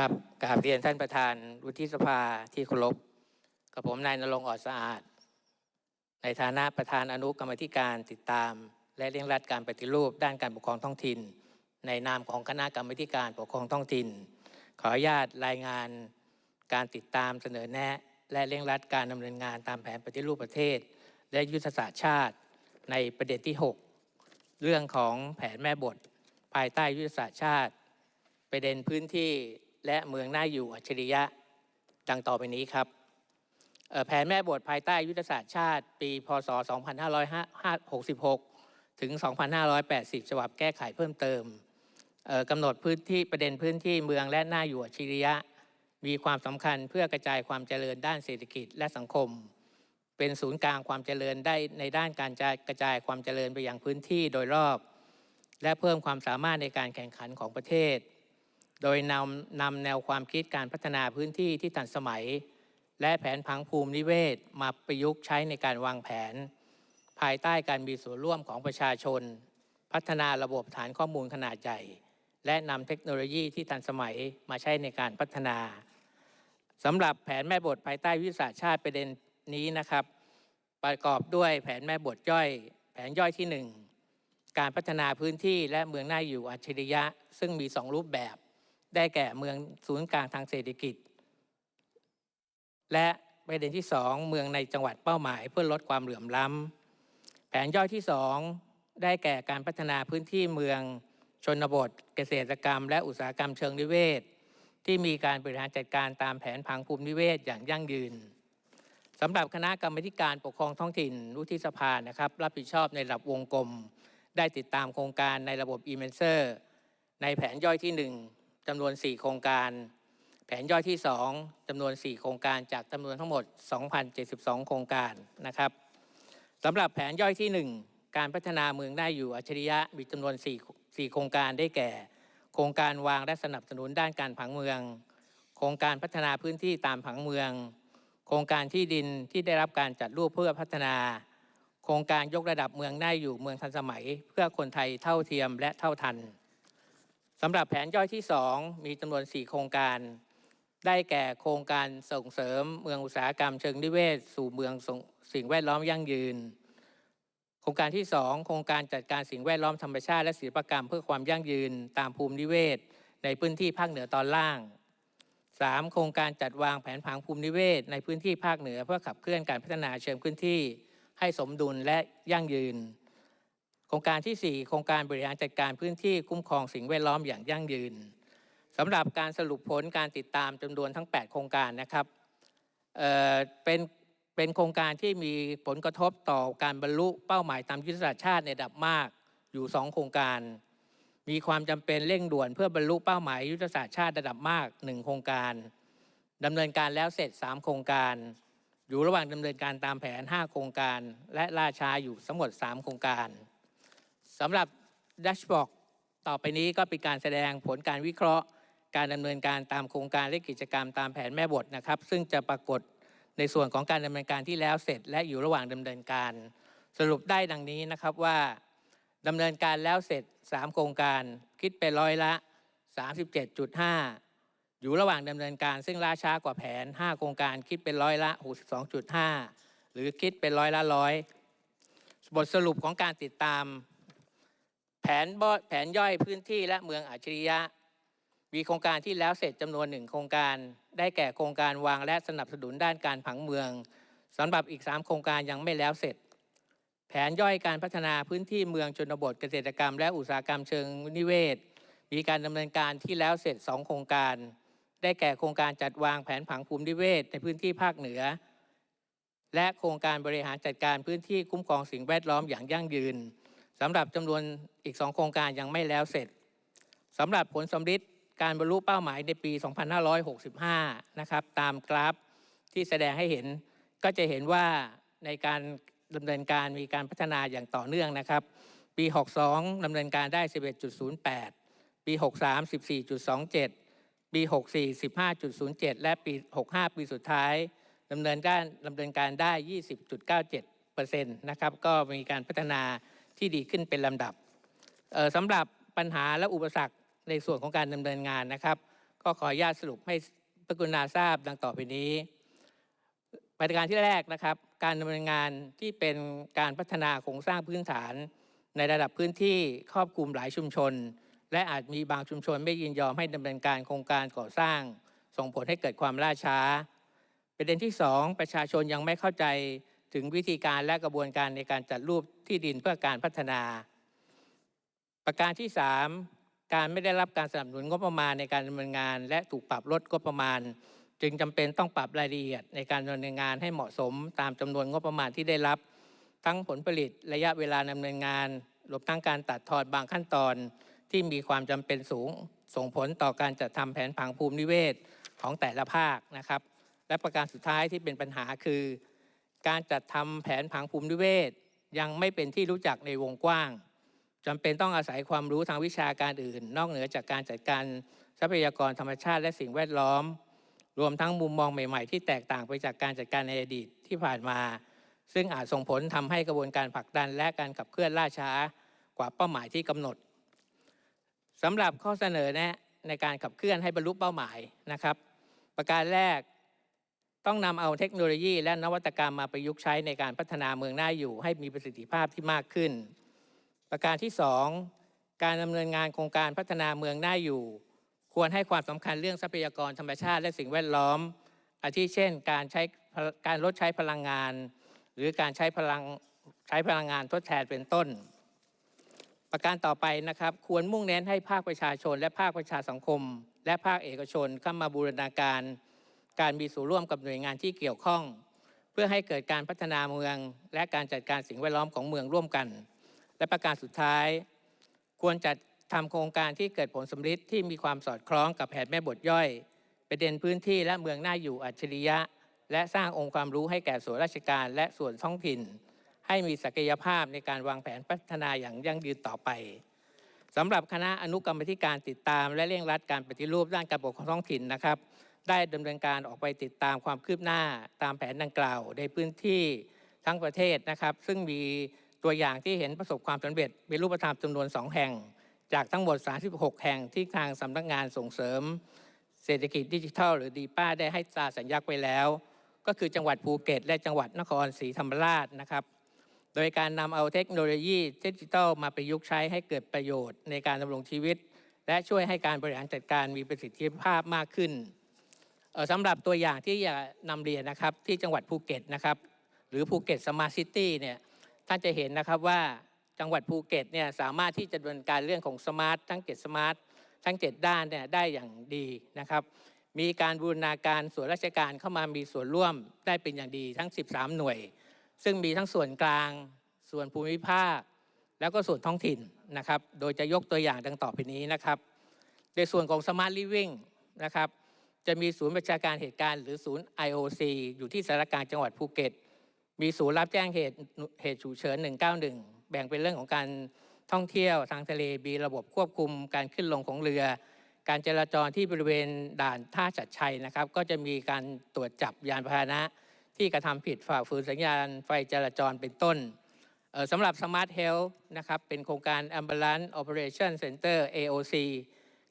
ครับกราบเรียนท่านประธานวุฒิสภาที่เคารพกับผมนายนรงค์ออดสะอาด ในฐานะประธานอนุกรรมธิการติดตาม และเร่งรัดการปฏิรูปด้านการปกครองท้องถิ่น ในนามของคณะกรรมธิการปกครองท้องถิ่น ขออนุญาตรายงานการติดตามเสนอแนะ และเร่งรัดการดำเนินงานตามแผนปฏิรูปประเทศ และยุทธศาสตร์ชาติ ในประเด็นที่ 6 เรื่องของแผนแม่บท ภายใต้ยุทธศาสตร์ชาติ ประเด็นพื้นที่ และเมืองน่าอยู่อัจฉริยะ ดังต่อไปนี้ครับแผนแม่บทภายใต้ยุทธศาสตร์ชาติ ปี พศ 2566 ถึง 2580 ฉบับแก้ไขเพิ่มเติมกำหนดพื้นที่ประเด็นพื้นที่เมืองและน่าอยู่อัจฉริยะ มีความสำคัญเพื่อกระจายความเจริญด้านเศรษฐกิจและสังคม เป็นศูนย์กลางความเจริญได้ในด้านการกระจายความเจริญไปยังพื้นที่โดยรอบ และเพิ่มความสามารถในการแข่งขันของประเทศ โดยนำนำแนวความคิดการพัฒนาพื้นที่ที่ทันสมัย และแผนพังภูมินิเวศมาประยุกต์ใช้ในการวางแผน ภายใต้การมีส่วนร่วมของประชาชน พัฒนาระบบฐานข้อมูลขนาดใหญ่ และนำเทคโนโลยีที่ทันสมัยมาใช้ในการพัฒนาสำหรับแผนแม่บทภายใต้วิทยาชาติประเด็นนี้นะครับ ประกอบด้วยแผนแม่บทย่อย แผนย่อยที่หนึ่งการพัฒนาพื้นที่และเมืองน่าอยู่อัจฉริยะ ซึ่งมีสองรูปแบบ ได้แก่เมืองศูนย์กลางทางเศรษฐกิจ และประเด็นที่สองเมืองในจังหวัดเป้าหมายเพื่อลดความเหลื่อมล้ำแผนย่อยที่สองได้แก่การพัฒนาพื้นที่เมืองชนบท เกษตรกรรม และอุตสาหกรรมเชิงนิเวศ ที่มีการบริหารจัดการตามแผนผังภูมินิเวศอย่างยั่งยืนสำหรับคณะกรรมการปกครองท้องถิ่นวุฒิสภานะครับ รับผิดชอบในระดับวงกลม ได้ติดตามโครงการในระบบ e m e n s e r ในแผนย่อยที่ 1 จำนวน 4 โครงการ แผนย่อยที่ 2จำนวน 4 โครงการจากจำนวนทั้งหมด 2,072 โครงการนะครับสำหรับแผนย่อยที่ 1 การพัฒนาเมืองได้อยู่อัจฉริยะมีจำนวน 4 4 โครงการได้แก่ โครงการวางและสนับสนุนด้านการผังเมือง โครงการพัฒนาพื้นที่ตามผังเมือง โครงการที่ดินที่ได้รับการจัดรูปเพื่อพัฒนา โครงการยกระดับเมืองน่าอยู่เมืองทันสมัย เพื่อคนไทยเท่าเทียมและเท่าทัน สำหรับแผนย่อยที่ 2 มีจำนวน 4 โครงการ ได้แก่โครงการส่งเสริมเมืองอุตสาหกรรมเชิงนิเวศ สู่เมืองสิ่งแวดล้อมยั่งยืน โครงการที่ 2 โครงการจัดการสิ่งแวดล้อมธรรมชาติและศิลปกรรมเพื่อความยั่งยืนตามภูมินิเวศ ในพื้นที่ภาคเหนือตอนล่าง 3. โครงการจัดวางแผนผังภูมินิเวศ ในพื้นที่ภาคเหนือเพื่อขับเคลื่อนการพัฒนาเชิงพื้นที่ ให้สมดุลและยั่งยืน โครงการที่ 4 โครงการบริหารจัดการพื้นที่คุ้มครองสิ่งแวดล้อมอย่างยั่งยืนสำหรับการสรุปผลการติดตามจำนวนทั้ง 8 โครงการนะครับเเป็นเป็นโครงการที่มีผลกระทบต่อการบรรลุเป้าหมายตามยุทธศาสตร์ชาติในระดับมากอยู่ 2 โครงการ มีความจำเป็นเร่งด่วนเพื่อบรรลุเป้าหมายยุทธศาสตร์ชาติระดับมาก 1 โครงการดำเนินการแล้วเสร็จ 3 โครงการ อยู่ระหว่างดำเนินการตามแผน 5 โครงการ และล่าช้าอยู่ทั้งหมด 3 โครงการ สำหรับดัชบอร์กต่อไปนี้ก็เป็นการแสดงผลการวิเคราะห์ การดำเนินการตามโครงการและกิจกรรมตามแผนแม่บทนะครับ ซึ่งจะปรากฏในส่วนของการดำเนินการที่แล้วเสร็จ และอยู่ระหว่างดำเนินการ สรุปได้ดังนี้นะครับว่าดำเนินการแล้วเสร็จ 3 โครงการคิดเป็นร้อยละ 37.5 อยู่ระหว่างดำเนินการ ซึ่งล่าช้ากว่าแผน 5 โครงการคิดเป็นร้อยละ 62.5 หรือคิดเป็นร้อยละร้อยบทสรุปของการติดตาม แผนบแผนย่อยพื้นที่และเมืองอัจฉริยะ มีโครงการที่แล้วเสร็จจำนวนหนึ่งโครงการ ได้แก่โครงการวางและสนับสนุนด้านการผังเมืองสำหรับอีก 3 โครงการยังไม่แล้วเสร็จ แผนย่อยการพัฒนาพื้นที่เมืองชนบทเกษตรกรรม และอุตสาหกรรมเชิงนิเวศ มีการดำเนินการที่แล้วเสร็จ 2 โครงการ ได้แก่โครงการจัดวางแผนผังภูมินิเวศ ในพื้นที่ภาคเหนือ และโครงการบริหารจัดการพื้นที่คุ้มครองสิ่งแวดล้อมอย่างยั่งยืน สำหรับจำนวนอีก 2 โครงการยังไม่แล้วเสร็จสำหรับผลสำลิดการบรรลุเป้าหมายในปี 2565 นะครับ ตามกราฟที่แสดงให้เห็นก็จะเห็นว่าในการดำเนินการมีการพัฒนาอย่างต่อเนื่องนะครับ ปี 62ดำเนินการได้ 11.08 ปี 63 14.27 ปี 64 15.07 และปี 65 ปีสุดท้ายดำเนินการดำเนินการได้ 20.97%นะครับ ก็มีการพัฒนา ที่ดีขึ้นเป็นลำดับสำหรับปัญหาและอุปสรรคในส่วนของการดำเนินงานนะครับ ก็ขออนุญาตสรุปให้พระกรุณาทราบดังต่อไปนี้ประการที่แรกนะครับ การดำเนินงานที่เป็นการพัฒนาโครงสร้างพื้นฐาน ในระดับพื้นที่ครอบคลุมหลายชุมชน และอาจมีบางชุมชนไม่ยินยอมให้ดำเนินการโครงการก่อสร้าง ส่งผลให้เกิดความล่าช้า ประเด็นที่สองประชาชนยังไม่เข้าใจ ถึงวิธีการและกระบวนการในการจัดรูปที่ดินเพื่อการพัฒนา ประการที่ 3 การไม่ได้รับการสนับสนุนงบประมาณในการดำเนินงาน และถูกปรับลดงบประมาณ จึงจำเป็นต้องปรับรายละเอียดในการดำเนินงานให้เหมาะสมตามจำนวนงบประมาณที่ได้รับ ทั้งผลผลิตระยะเวลาดำเนินงานรวมทั้งการตัดทอนบางขั้นตอนที่มีความจำเป็นสูง ส่งผลต่อการจัดทำแผนผังภูมินิเวศของแต่ละภาคนะครับ และประการสุดท้ายที่เป็นปัญหาคือ การจัดทำแผนผังภูมินิเวศ ยังไม่เป็นที่รู้จักในวงกว้างจำเป็นต้องอาศัยความรู้ทางวิชาการอื่น นอกเหนือจากการจัดการทรัพยากรธรรมชาติและสิ่งแวดล้อม รวมทั้งมุมมองใหม่ ๆ ที่แตกต่างไปจากการจัดการในอดีตที่ผ่านมา ซึ่งอาจส่งผลทำให้กระบวนการผลักดันและการขับเคลื่อนล่าช้ากว่าเป้าหมายที่กำหนดสำหรับข้อเสนอแนะในการขับเคลื่อนให้บรรลุเป้าหมายนะครับ ประการแรก ต้องนำเอาเทคโนโลยีและนวัตกรรมมาประยุกต์ใช้ในการพัฒนาเมืองน่าอยู่ ให้มีประสิทธิภาพที่มากขึ้น ประการที่ 2 การดำเนินงานโครงการพัฒนาเมืองน่าอยู่ ควรให้ความสำคัญเรื่องทรัพยากรธรรมชาติและสิ่งแวดล้อม อาทิเช่น การใช้การลดใช้พลังงาน หรือการใช้พลังใช้พลังงานทดแทนเป็นต้น ประการต่อไปนะครับ ควรมุ่งเน้นให้ภาคประชาชน และภาคประชาสังคม และภาคเอกชนเข้ามาบูรณาการ การมีส่วนร่วมกับหน่วยงานที่เกี่ยวข้อง เพื่อให้เกิดการพัฒนาเมือง และการจัดการสิ่งแวดล้อมของเมืองร่วมกัน และประการสุดท้าย ควรจัดทำโครงการที่เกิดผลสำฤทธิ์ที่มีความสอดคล้องกับแผนแม่บทย่อย ประเด็นพื้นที่และเมืองน่าอยู่อัจฉริยะ และสร้างองค์ความรู้ให้แก่ส่วนราชการและส่วนท้องถิ่น ให้มีศักยภาพในการวางแผนพัฒนาอย่างยั่งยืนต่อไปสำหรับคณะอนุกรรมธิการติดตาม และเร่งรัดการปฏิรูปด้านการปกครองท้องถิ่นนะครับ ได้ดำเนินการออกไปติดตามความคืบหน้าตามแผนดังกล่าว ในพื้นที่ทั้งประเทศนะครับ ซึ่งมีตัวอย่างที่เห็นประสบความสำเร็จเป็นรูปธรรมจำนวน 2 แห่ง จากทั้งหมด 36 แห่งที่ทางสำนักงานส่งเสริม เศรษฐกิจดิจิทัล หรือดีป้าได้ให้ตราสัญญักไว้แล้ว ก็คือจังหวัดภูเก็ต และจังหวัดนครศรีธรรมราชนะครับ โดยการนำเอาเทคโนโลยีดิจิทัลมาประยุกต์ใช้ให้เกิดประโยชน์ในการดำรงชีวิต และช่วยให้การบริหารจัดการมีประสิทธิภาพมากขึ้น สำหรับตัวอย่างที่จะนำเรียนนะครับที่จังหวัดภูเก็ตนะครับหรือภูเก็ตสมาร์ทซิตี้เนี่ยท่านจะเห็นนะครับว่าจังหวัดภูเก็ตเนี่ยสามารถที่จะดำเนินการเรื่องของสมาร์ททั้ง7สมาร์ททั้ง 7 ด้านเนี่ยได้อย่างดีนะครับ มีการบูรณาการส่วนราชการเข้ามามีส่วนร่วมได้เป็นอย่างดีทั้ง 13 หน่วย ซึ่งมีทั้งส่วนกลาง ส่วนภูมิภาค แล้วก็ส่วนท้องถิ่นนะครับ โดยจะยกตัวอย่างดังต่อไปนี้นะครับ ในส่วนของ Smart Living นะครับ จะมีศูนย์ประชาการเหตุการณ์หรือศูนย์ IOC อยู่ที่สารกลางจังหวัดภูเก็ต มีศูนย์รับแจ้งเหตุเหตุฉุกเฉิน 191 แบ่งเป็นเรื่องของการท่องเที่ยวทางทะเลมีระบบควบคุมการขึ้นลงของเรือ การจราจรที่บริเวณด่านท่าจัดชัยนะครับ ก็จะมีการตรวจจับยานพาหนะ ที่กระทำผิดฝ่าฝืนสัญญาณไฟจราจรเป็นต้นสำหรับ Smart Health นะครับเป็นโครงการ Ambulance Operation Center AOC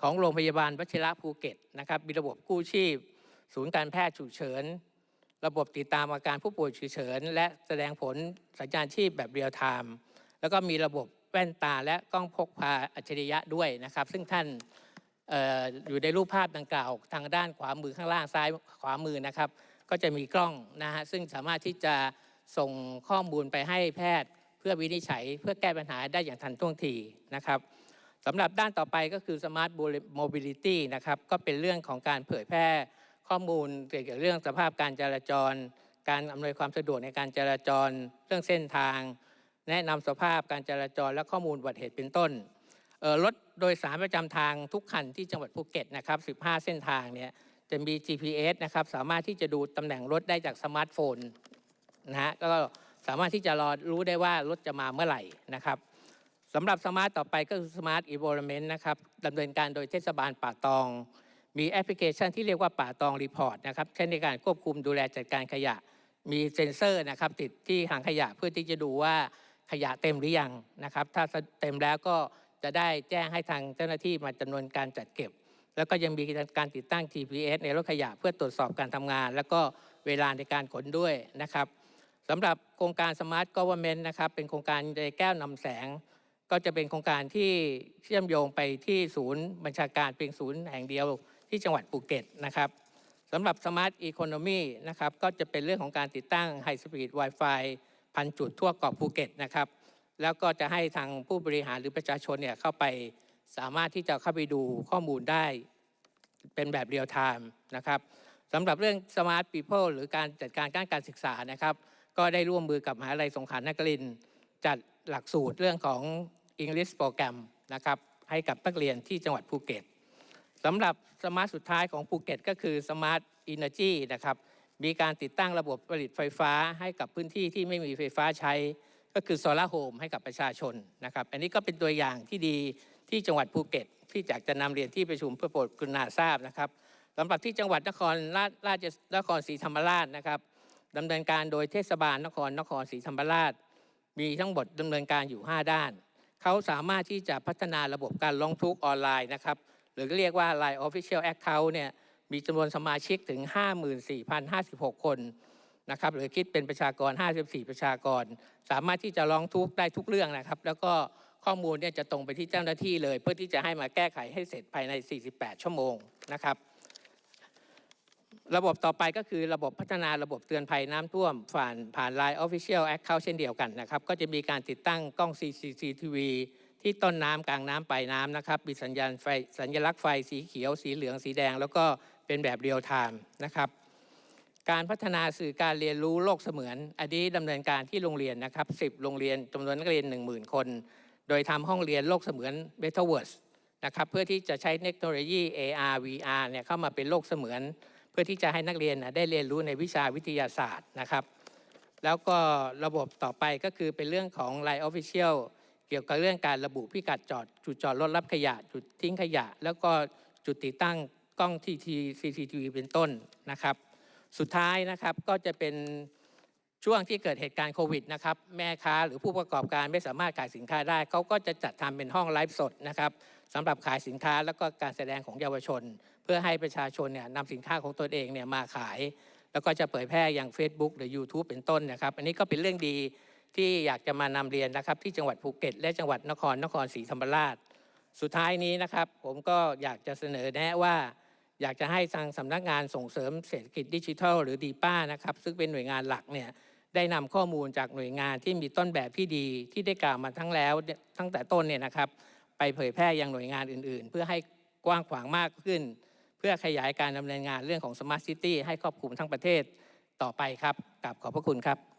ของโรงพยาบาลวชิระภูเก็ตนะครับมีระบบกู้ชีพ ศูนย์การแพทย์ฉุกเฉิน ระบบติดตามอาการผู้ป่วยฉุกเฉิน และแสดงผลสัญญาณชีพแบบเรียลไทม์แล้วก็มีระบบแว่นตาและกล้องพกพาอัจฉริยะด้วยนะครับ ซึ่งท่านอออยู่ในรูปภาพดังกล่าวทางด้านขวามือข้างล่างซ้ายขวามือนะครับ ก็จะมีกล้องนะฮะซึ่งสามารถที่จะส่งข้อมูลไปให้แพทย์ เพื่อวินิจฉัย เพื่อแก้ปัญหาได้อย่างทันท่วงทีนะครับ สำหรับด้านต่อไปก็คือ Smart Mobility นะครับก็เป็นเรื่องของการเผยแพร่ข้อมูลเกี่ยวกับเรื่องสภาพการจราจร การอำนวยความสะดวกในการจราจร เรื่องเส้นทาง แนะนำสภาพการจราจร และข้อมูลอุบัติเหตุเป็นต้นรถโดยสารประจำทางทุกคันที่จังหวัดภูเก็ตนะครับ 15 เส้นทางเนี่ยจะมี GPS นะครับสามารถที่จะดูตำแหน่งรถได้จากสมาร์ทโฟนนะฮะก็สามารถที่จะรอรู้ได้ว่ารถจะมาเมื่อไหร่นะครับ สำหรับสมาร์ทต่อไปก็คือสมาร์ทอีโวลเมนต์นะครับดำเนินการโดยเทศบาลป่าตอง มีแอปพลิเคชันที่เรียกว่าป่าตองรีพอร์ตนะครับใช้ในการควบคุมดูแลจัดการขยะ มีเซ็นเซอร์นะครับติดที่ถังขยะเพื่อที่จะดูว่าขยะเต็มหรือยังนะครับ ถ้าเต็มแล้วก็จะได้แจ้งให้ทางเจ้าหน้าที่มาจำนวนการจัดเก็บ แล้วก็ยังมีการติดตั้ง GPS ในรถขยะเพื่อตรวจสอบการทำงาน แล้วก็เวลาในการขนด้วยนะครับสำหรับโครงการ Smart Government นะครับเป็นโครงการในแก้วนำแสง ก็จะเป็นโครงการที่เชื่อมโยงไปที่ศูนย์บัญชาการเพียงศูนย์แห่งเดียวที่จังหวัดภูเก็ตนะครับสำหรับ Smart Economy นะครับก็จะเป็นเรื่องของการติดตั้ง High Speed Wi-Fi พันจุดทั่วเกาะภูเก็ตนะครับแล้วก็จะให้ทางผู้บริหารหรือประชาชนเนี่ยเข้าไปสามารถที่จะเข้าไปดูข้อมูลได้เป็นแบบเรียลไทม์นะครับสำหรับเรื่อง Smart People หรือการจัดการการการศึกษานะครับ ก็ได้ร่วมมือกับมหาลัยสงขลานครินทร์จัดหลักสูตรเรื่องของ English โปรแกรมนะครับให้กับนักเรียนที่จังหวัดภูเก็ตสำหรับสมาร์ทสุดท้ายของภูเก็ตก็คือ Smart Energy นะครับมีการติดตั้งระบบผลิตไฟฟ้าให้กับพื้นที่ที่ไม่มีไฟฟ้าใช้ ก็คือโซลาร์โฮมให้กับประชาชนนะครับอันนี้ก็เป็นตัวอย่างที่ดีที่จังหวัดภูเก็ต ที่อยากจะนำเรียนที่ประชุมเพื่อโปรดกรุณาทราบนะครับสำหรับที่จังหวัดนครราชราชนครศรีธรรมราชนะครับดำเนินการโดยเทศบาลนครนครศรีธรรมราช มีทั้งหมดดำเนินการอยู่ 5 ด้าน เขาสามารถที่จะพัฒนาระบบการร้องทุกข์ออนไลน์นะครับ หรือเรียกว่า Line Official Account เนี่ยมีจำนวนสมาชิกถึง 54,056 คนนะครับหรือคิดเป็นประชากร 54 ประชากร สามารถที่จะร้องทุกข์ได้ทุกเรื่องนะครับ แล้วก็ข้อมูลเนี่ยจะตรงไปที่เจ้าหน้าที่เลย เพื่อที่จะให้มาแก้ไขให้เสร็จภายใน 48 ชั่วโมงนะครับ ระบบต่อไปก็คือระบบพัฒนาระบบเตือนภัยน้ำท่วม ผ่านผ่าน Line Official Account เช่นเดียวกันนะครับ ก็จะมีการติดตั้งกล้อง CCTV ที่ต้นน้ำกลางน้ำปลายน้ำนะครับมีสัญญาณไฟสัญลักษณ์ไฟสีเขียว สีเหลืองสีแดง แล้วก็เป็นแบบเรียลไทม์นะครับการพัฒนาสื่อการเรียนรู้โลกเสมือน อันนี้ดำเนินการที่โรงเรียนนะครับ 10 โรงเรียนจำนวนนักเรียน 10,000 คน โดยทำห้องเรียนโลกเสมือน Metaverse นะครับเพื่อที่จะใช้เทคโนโลยี AR VR เนี่ยเข้ามาเป็นโลกเสมือน พื่อที่จะให้นักเรียนนะได้เรียนรู้ในวิชาวิทยาศาสตร์นะครับ แล้วก็ระบบต่อไปก็คือเป็นเรื่องของ Line Official เกี่ยวกับเรื่องการระบุพิกัดจอด จุดจอดรถรับขยะ จุดทิ้งขยะ แล้วก็จุดติดตั้งกล้องทีทีซีทีทีเป็นต้นนะครับ สุดท้ายนะครับก็จะเป็น ช่วงที่เกิดเหตุการณ์โควิดนะครับแม่ค้าหรือผู้ประกอบการไม่สามารถขายสินค้าได้ เขาก็จะจัดทำเป็นห้องไลฟ์สดนะครับสำหรับขายสินค้าแล้วก็การแสดงของเยาวชน เพื่อให้ประชาชนเนี่ยนำสินค้าของตนเองเนี่ยมาขาย แล้วก็จะเผยแพร่อย่าง Facebook หรือ YouTube เป็นต้นนะครับ อันนี้ก็เป็นเรื่องดีที่อยากจะมานำเรียนนะครับ ที่จังหวัดภูเก็ต และจังหวัดนครนครศรีธรรมราช สุดท้ายนี้นะครับ ผมก็อยากจะเสนอแนะว่าอยากจะให้ทางสำนักงานส่งเสริมเศรษฐกิจดิจิทัล หรือดีป้านะครับ ซึ่งเป็นหน่วยงานหลักเนี่ย ได้นำข้อมูลจากหน่วยงานที่มีต้นแบบที่ดีที่ได้กล่าวมาทั้งแล้วตั้งแต่ต้นเนี่ยนะครับไปเผยแพร่ยังหน่วยงานอื่น ๆ เพื่อให้กว้างขวางมากขึ้น เพื่อขยายการดำเนินงานเรื่องของสมาร์ทซิตี้ให้ครอบคลุมทั้งประเทศต่อไปครับกับขอบพระคุณครับ